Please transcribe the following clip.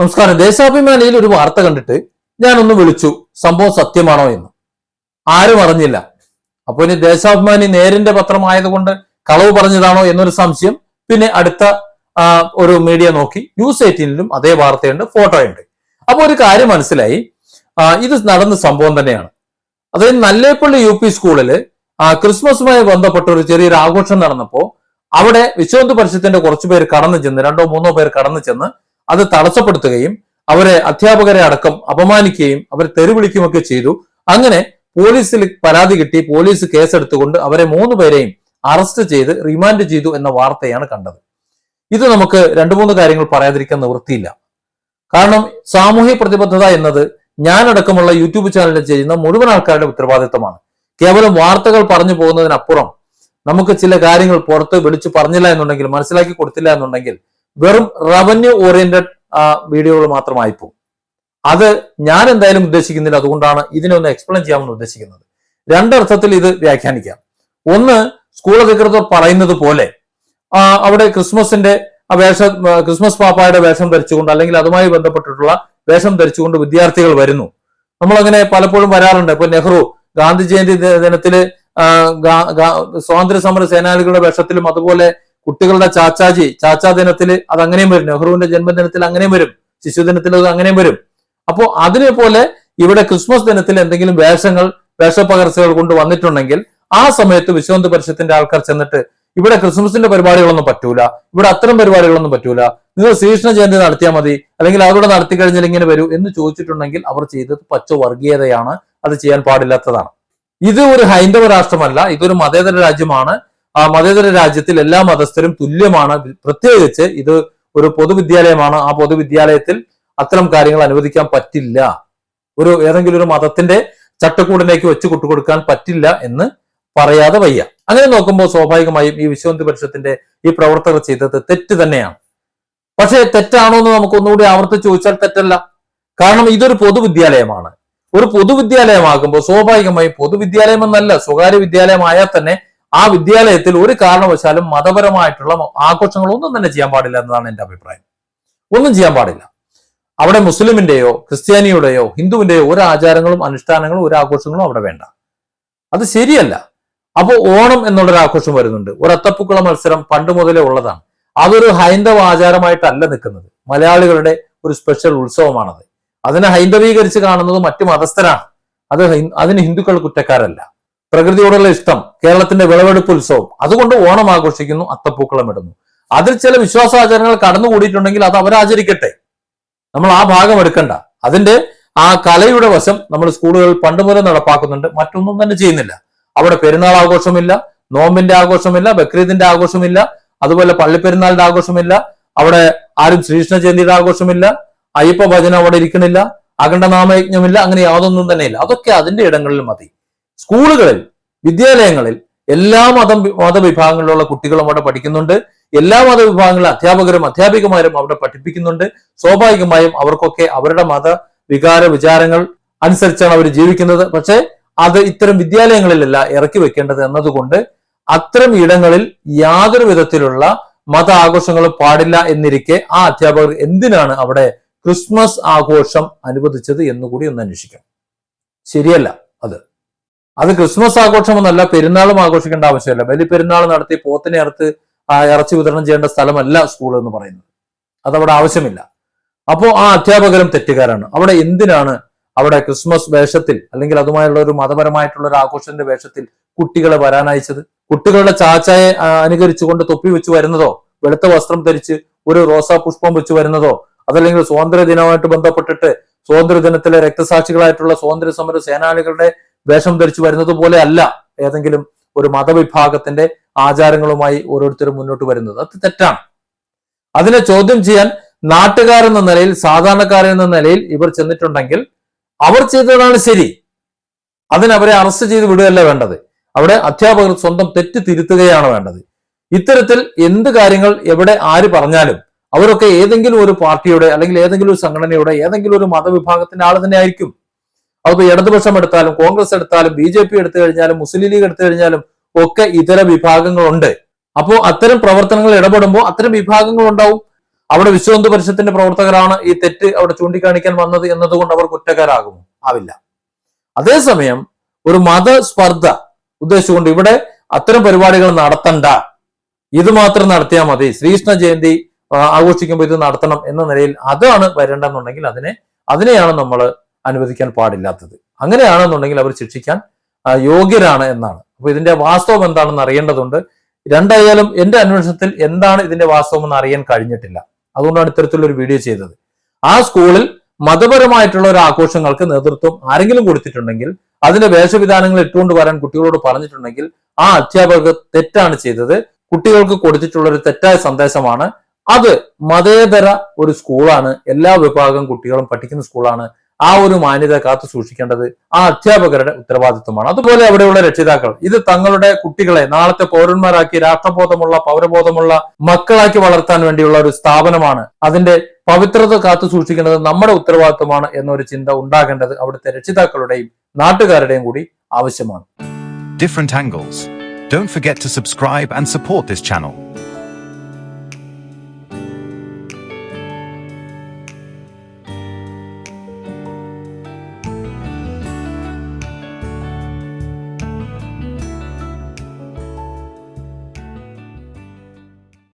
നമസ്കാരം. ദേശാഭിമാനിയിൽ ഒരു വാർത്ത കണ്ടിട്ട് ഞാനൊന്ന് വിളിച്ചു. സംഭവം സത്യമാണോ എന്ന്. ആരും അറിഞ്ഞില്ല. അപ്പൊ ഇനി ദേശാഭിമാനി നേരിന്റെ പത്രമായതുകൊണ്ട് കളവ് പറഞ്ഞതാണോ എന്നൊരു സംശയം. പിന്നെ അടുത്ത ഒരു മീഡിയ നോക്കി. ന്യൂസ് എയ്റ്റീനിലും അതേ വാർത്തയുണ്ട് ഫോട്ടോയുണ്ട്. അപ്പൊ ഒരു കാര്യം മനസ്സിലായി. ഇത് നടന്ന സംഭവം തന്നെയാണ്. അതായത് നല്ലേപ്പള്ളി യു പി സ്കൂളിൽ ക്രിസ്മസുമായി ബന്ധപ്പെട്ട ഒരു ചെറിയൊരു ആഘോഷം നടന്നപ്പോ അവിടെ വിശ്വന്ത് പരിഷത്തിന്റെ കുറച്ചു പേര് കടന്നു ചെന്ന് രണ്ടോ മൂന്നോ പേർ കടന്നു ചെന്ന് അത് തടസ്സപ്പെടുത്തുകയും അവരെ അധ്യാപകരെ അടക്കം അപമാനിക്കുകയും അവരെ തെരുവിളിക്കുകയൊക്കെ ചെയ്തു. അങ്ങനെ പോലീസിൽ പരാതി കിട്ടി. പോലീസ് കേസെടുത്തുകൊണ്ട് അവരെ മൂന്ന് പേരെയും അറസ്റ്റ് ചെയ്ത് റിമാൻഡ് ചെയ്തു എന്ന വാർത്തയാണ് കണ്ടത്. ഇത് നമുക്ക് രണ്ടു മൂന്ന് കാര്യങ്ങൾ പറയാതിരിക്കാൻ നിവൃത്തിയില്ല. കാരണം സാമൂഹ്യ പ്രതിബദ്ധത എന്നത് ഞാനടക്കമുള്ള യൂട്യൂബ് ചാനലിൽ ചെയ്യുന്ന മുഴുവൻ ആൾക്കാരുടെ ഉത്തരവാദിത്തമാണ്. കേവലം വാർത്തകൾ പറഞ്ഞു പോകുന്നതിനപ്പുറം നമുക്ക് ചില കാര്യങ്ങൾ പുറത്ത് വിളിച്ചു പറഞ്ഞില്ല എന്നുണ്ടെങ്കിൽ മനസ്സിലാക്കി കൊടുത്തില്ല എന്നുണ്ടെങ്കിൽ വെറും റവന്യൂ ഓറിയന്റഡ് വീഡിയോകൾ മാത്രമായി പോകും അത് ഞാൻ എന്തായാലും ഉദ്ദേശിക്കുന്നില്ല. അതുകൊണ്ടാണ് ഇതിനെ ഒന്ന് എക്സ്പ്ലെയിൻ ചെയ്യാമെന്ന് ഉദ്ദേശിക്കുന്നത്. രണ്ടർത്ഥത്തിൽ ഇത് വ്യാഖ്യാനിക്കാം. ഒന്ന് സ്കൂൾ അധികൃതർ പറയുന്നത് പോലെ അവിടെ ക്രിസ്മസിന്റെ വേഷ ക്രിസ്മസ് പാപ്പായുടെ വേഷം ധരിച്ചുകൊണ്ട് അല്ലെങ്കിൽ അതുമായി ബന്ധപ്പെട്ടിട്ടുള്ള വേഷം ധരിച്ചുകൊണ്ട് വിദ്യാർത്ഥികൾ വരുന്നു. നമ്മളങ്ങനെ പലപ്പോഴും വരാറുണ്ട്. ഇപ്പൊ നെഹ്റു ഗാന്ധി ജയന്തി ദിനത്തിൽ സ്വാതന്ത്ര്യ സമര സേനാനികളുടെ വേഷത്തിലും അതുപോലെ കുട്ടികളുടെ ചാച്ചാജി ചാച്ചാ ദിനത്തിൽ അത് അങ്ങനെയും വരും. നെഹ്റുവിന്റെ ജന്മദിനത്തിൽ അങ്ങനെയും വരും. ശിശുദിനത്തിൽ അത് അങ്ങനെയും വരും. അപ്പോൾ അതിനെ പോലെ ഇവിടെ ക്രിസ്മസ് ദിനത്തിൽ എന്തെങ്കിലും വേഷങ്ങൾ വേഷപ്പകർച്ചകൾ കൊണ്ട് വന്നിട്ടുണ്ടെങ്കിൽ ആ സമയത്ത് വിശ്വന്ത് പരിഷത്തിന്റെ ആൾക്കാർ ചെന്നിട്ട് ഇവിടെ ക്രിസ്മസിന്റെ പരിപാടികളൊന്നും പറ്റൂല ഇവിടെ അത്തരം പരിപാടികളൊന്നും പറ്റൂല നിങ്ങൾ ശ്രീകൃഷ്ണ ജയന്തി നടത്തിയാൽ മതി അല്ലെങ്കിൽ അവിടെ നടത്തി കഴിഞ്ഞാൽ ഇങ്ങനെ വരൂ എന്ന് ചോദിച്ചിട്ടുണ്ടെങ്കിൽ അവർ ചെയ്തത് പച്ച വർഗീയതയാണ് അത് ചെയ്യാൻ പാടില്ലാത്തതാണ്. ഇത് ഒരു ഹൈന്ദവ രാഷ്ട്രമല്ല ഇതൊരു മതേതര രാജ്യമാണ് ആ മതേതര രാജ്യത്തിൽ എല്ലാ മതസ്ഥരും തുല്യമാണ്. പ്രത്യേകിച്ച് ഇത് ഒരു പൊതുവിദ്യാലയമാണ്. ആ പൊതുവിദ്യാലയത്തിൽ അത്തരം കാര്യങ്ങൾ അനുവദിക്കാൻ പറ്റില്ല. ഒരു ഏതെങ്കിലും ഒരു മതത്തിന്റെ ചട്ടക്കൂടിലേക്ക് വെച്ച് കൊടുക്കാൻ പറ്റില്ല എന്ന് പറയാതെ വയ്യ. അങ്ങനെ നോക്കുമ്പോൾ സ്വാഭാവികമായും ഈ വിശ്വന്തി പരിഷത്തിന്റെ ഈ പ്രവർത്തകർ ചെയ്തത് തെറ്റ് തന്നെയാണ്. പക്ഷേ തെറ്റാണോ എന്ന് നമുക്ക് ഒന്നുകൂടി ആവർത്തിച്ച് ചോദിച്ചാൽ തെറ്റല്ല. കാരണം ഇതൊരു പൊതുവിദ്യാലയമാണ്. ഒരു പൊതുവിദ്യാലയമാകുമ്പോൾ സ്വാഭാവികമായും പൊതുവിദ്യാലയം എന്നല്ല സ്വകാര്യ വിദ്യാലയമായാൽ തന്നെ ആ വിദ്യാലയത്തിൽ ഒരു കാരണവശാലും മതപരമായിട്ടുള്ള ആഘോഷങ്ങൾ ഒന്നും തന്നെ ചെയ്യാൻ പാടില്ല എന്നതാണ് എന്റെ അഭിപ്രായം. ഒന്നും ചെയ്യാൻ പാടില്ല. അവിടെ മുസ്ലിമിന്റെയോ ക്രിസ്ത്യാനിയുടെയോ ഹിന്ദുവിന്റെയോ ഒരു ആചാരങ്ങളും അനുഷ്ഠാനങ്ങളും ഒരു ആഘോഷങ്ങളും അവിടെ വേണ്ട. അത് ശരിയല്ല. അപ്പോൾ ഓണം എന്നുള്ളൊരു ആഘോഷം വരുന്നുണ്ട്. ഒരു അത്തപ്പൂക്കുള മത്സരം പണ്ട് മുതലേ ഉള്ളതാണ്. അതൊരു ഹൈന്ദവ ആചാരമായിട്ടല്ല നിൽക്കുന്നത്. മലയാളികളുടെ ഒരു സ്പെഷ്യൽ ഉത്സവമാണത്. അതിനെ ഹൈന്ദവീകരിച്ച് കാണുന്നത് മറ്റു മതസ്ഥരാണ്. അത് അതിന് ഹിന്ദുക്കൾ കുറ്റക്കാരല്ല. പ്രകൃതിയോടുള്ള ഇഷ്ടം കേരളത്തിന്റെ വിളവെടുപ്പ് ഉത്സവം അതുകൊണ്ട് ഓണം ആഘോഷിക്കുന്നു അത്തപ്പൂക്കളം ഇടുന്നു. അതിൽ ചില വിശ്വാസാചാരങ്ങൾ കടന്നുകൂടിയിട്ടുണ്ടെങ്കിൽ അത് അവരാചരിക്കട്ടെ. നമ്മൾ ആ ഭാഗം എടുക്കണ്ട. അതിന്റെ ആ കലയുടെ വശം നമ്മൾ സ്കൂളുകളിൽ പണ്ട് മുതൽ നടപ്പാക്കുന്നുണ്ട് മറ്റൊന്നും തന്നെ ചെയ്യുന്നില്ല. അവിടെ പെരുന്നാൾ ആഘോഷമില്ല നോമ്പിന്റെ ആഘോഷമില്ല ബക്രീദിന്റെ ആഘോഷമില്ല അതുപോലെ പള്ളിപ്പെരുന്നാളിന്റെ ആഘോഷമില്ല അവിടെ ആരും ശ്രീകൃഷ്ണ ജയന്തിയുടെ ആഘോഷമില്ല അയ്യപ്പ ഭജന അവിടെ ഇരിക്കണില്ല അഖണ്ഡനാമയജ്ഞമില്ല അങ്ങനെ യാതൊന്നും തന്നെയില്ല. അതൊക്കെ അതിന്റെ ഇടങ്ങളിൽ മതി. സ്കൂളുകളിൽ വിദ്യാലയങ്ങളിൽ എല്ലാ മതം മതവിഭാഗങ്ങളിലുള്ള കുട്ടികളും അവിടെ പഠിക്കുന്നുണ്ട്. എല്ലാ മതവിഭാഗങ്ങളിലെ അധ്യാപകരും അധ്യാപികമാരും അവിടെ പഠിപ്പിക്കുന്നുണ്ട്. സ്വാഭാവികമായും അവർക്കൊക്കെ അവരുടെ മത വികാര വിചാരങ്ങൾ അനുസരിച്ചാണ് അവർ ജീവിക്കുന്നത്. പക്ഷേ അത് ഇത്തരം വിദ്യാലയങ്ങളിലല്ല ഇറക്കി വെക്കേണ്ടത് എന്നതുകൊണ്ട് അത്തരം ഇടങ്ങളിൽ യാതൊരു വിധത്തിലുള്ള മത ആഘോഷങ്ങളും പാടില്ല എന്നിരിക്കെ ആ അധ്യാപകർ എന്തിനാണ് അവിടെ ക്രിസ്മസ് ആഘോഷം അനുവദിച്ചത് എന്നുകൂടി ഒന്ന് അന്വേഷിക്കാം. ശരിയല്ല അത്. അത് ക്രിസ്മസ് ആഘോഷമൊന്നല്ല പെരുന്നാളും ആഘോഷിക്കേണ്ട ആവശ്യമില്ല. ബലി പെരുന്നാൾ നടത്തി പോത്തിനെ അറുത്ത് ഇറച്ചി വിതരണം ചെയ്യേണ്ട സ്ഥലമല്ല സ്കൂൾ എന്ന് പറയുന്നത്. അതവിടെ ആവശ്യമില്ല. അപ്പോൾ ആ അധ്യാപകരും തെറ്റുകാരാണ്. അവിടെ എന്തിനാണ് അവിടെ ക്രിസ്മസ് വേഷത്തിൽ അല്ലെങ്കിൽ അതുമായുള്ള ഒരു മതപരമായിട്ടുള്ള ഒരു ആഘോഷത്തിന്റെ വേഷത്തിൽ കുട്ടികളെ വരാനയച്ചത്? കുട്ടികളുടെ ചാച്ചയെ അനുകരിച്ചുകൊണ്ട് തൊപ്പി വെച്ച് വരുന്നതോ വെളുത്ത വസ്ത്രം ധരിച്ച് ഒരു റോസാ പുഷ്പം വെച്ച് വരുന്നതോ അതല്ലെങ്കിൽ സ്വാതന്ത്ര്യ ദിനവുമായിട്ട് ബന്ധപ്പെട്ടിട്ട് സ്വാതന്ത്ര്യ ദിനത്തിലെ രക്തസാക്ഷികളായിട്ടുള്ള സ്വാതന്ത്ര്യ സമര സേനാനികളുടെ വേഷം ധരിച്ചു വരുന്നത് പോലെ അല്ല ഏതെങ്കിലും ഒരു മതവിഭാഗത്തിന്റെ ആചാരങ്ങളുമായി ഓരോരുത്തരും മുന്നോട്ട് വരുന്നത്. അത് തെറ്റാണ്. അതിനെ ചോദ്യം ചെയ്യാൻ നാട്ടുകാരെന്ന നിലയിൽ സാധാരണക്കാരെന്ന നിലയിൽ ഇവർ ചെന്നിട്ടുണ്ടെങ്കിൽ അവർ ചെയ്തതാണ് ശരി. അതിനവരെ അറസ്റ്റ് ചെയ്ത് വിടുകയല്ല വേണ്ടത്. അവിടെ അധ്യാപകർ സ്വന്തം തെറ്റ് തിരുത്തുകയാണ് വേണ്ടത്. ഇത്തരത്തിൽ എന്ത് കാര്യങ്ങൾ എവിടെ ആര് പറഞ്ഞാലും അവരൊക്കെ ഏതെങ്കിലും ഒരു പാർട്ടിയുടെ അല്ലെങ്കിൽ ഏതെങ്കിലും ഒരു സംഘടനയുടെ ഏതെങ്കിലും ഒരു മതവിഭാഗത്തിന്റെ ആൾ തന്നെ ആയിരിക്കും അതിപ്പോ ഇടതുപക്ഷം എടുത്താലും കോൺഗ്രസ് എടുത്താലും ബി ജെ പി എടുത്തു കഴിഞ്ഞാലും മുസ്ലിം ലീഗ് എടുത്തു കഴിഞ്ഞാലും ഒക്കെ ഇതര വിഭാഗങ്ങളുണ്ട്. അപ്പോൾ അത്തരം പ്രവർത്തനങ്ങൾ ഇടപെടുമ്പോൾ അത്തരം വിഭാഗങ്ങൾ ഉണ്ടാവും. അവിടെ വിശ്വഹിന്ദു പരിഷത്തിന്റെ പ്രവർത്തകരാണ് ഈ തെറ്റ് അവിടെ ചൂണ്ടിക്കാണിക്കാൻ വന്നത് എന്നതുകൊണ്ട് അവർ കുറ്റക്കാരാകുമോ ആവില്ല. അതേസമയം ഒരു മതസ്പർദ്ധ ഉദ്ദേശിച്ചുകൊണ്ട് ഇവിടെ അത്തരം പരിപാടികൾ നടത്തണ്ട. ഇത് മാത്രം നടത്തിയാൽ മതി. ശ്രീകൃഷ്ണ ജയന്തി ആഘോഷിക്കുമ്പോൾ ഇത് നടത്തണം എന്ന നിലയിൽ അതാണ് വരേണ്ടെന്നുണ്ടെങ്കിൽ അതിനെ അതിനെയാണ് നമ്മൾ അനുവദിക്കാൻ പാടില്ലാത്തത്. അങ്ങനെയാണെന്നുണ്ടെങ്കിൽ അവർ ശിക്ഷിക്കാൻ യോഗ്യരാണ് എന്നാണ്. അപ്പൊ ഇതിന്റെ വാസ്തവം എന്താണെന്ന് അറിയേണ്ടതുണ്ട്. രണ്ടായാലും എന്റെ അന്വേഷണത്തിൽ എന്താണ് ഇതിന്റെ വാസ്തവം എന്ന് അറിയാൻ കഴിഞ്ഞിട്ടില്ല. അതുകൊണ്ടാണ് ഇത്തരത്തിലൊരു വീഡിയോ ചെയ്തത്. ആ സ്കൂളിൽ മതപരമായിട്ടുള്ള ഒരു ആഘോഷങ്ങൾക്ക് നേതൃത്വം ആരെങ്കിലും കൊടുത്തിട്ടുണ്ടെങ്കിൽ അതിന്റെ വേഷവിധാനങ്ങൾ ഇട്ടുകൊണ്ട് വരാൻ കുട്ടികളോട് പറഞ്ഞിട്ടുണ്ടെങ്കിൽ ആ അധ്യാപകർ തെറ്റാണ് ചെയ്തത്. കുട്ടികൾക്ക് കൊടുത്തിട്ടുള്ള ഒരു തെറ്റായ സന്ദേശമാണ്. അത് മതേതര ഒരു സ്കൂളാണ്. എല്ലാ വിഭാഗം കുട്ടികളും പഠിക്കുന്ന സ്കൂളാണ്. ആ ഒരു മാന്യത കാത്തു സൂക്ഷിക്കേണ്ടത് ആ അധ്യാപകരുടെ ഉത്തരവാദിത്വമാണ് അതുപോലെ അവിടെയുള്ള രക്ഷിതാക്കൾ ഇത് തങ്ങളുടെ കുട്ടികളെ നാളത്തെ പൗരന്മാരാക്കി രാഷ്ട്രബോധമുള്ള പൗരബോധമുള്ള മക്കളാക്കി വളർത്താൻ വേണ്ടിയുള്ള ഒരു സ്ഥാപനമാണ് അതിന്റെ പവിത്രത കാത്തു സൂക്ഷിക്കേണ്ടത് നമ്മുടെ ഉത്തരവാദിത്വമാണ് എന്നൊരു ചിന്ത ഉണ്ടാകേണ്ടത് അവിടുത്തെ രക്ഷിതാക്കളുടെയും നാട്ടുകാരുടെയും കൂടി ആവശ്യമാണ് different angles. Don't forget to subscribe and support this channel.